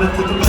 Ahmet Tekin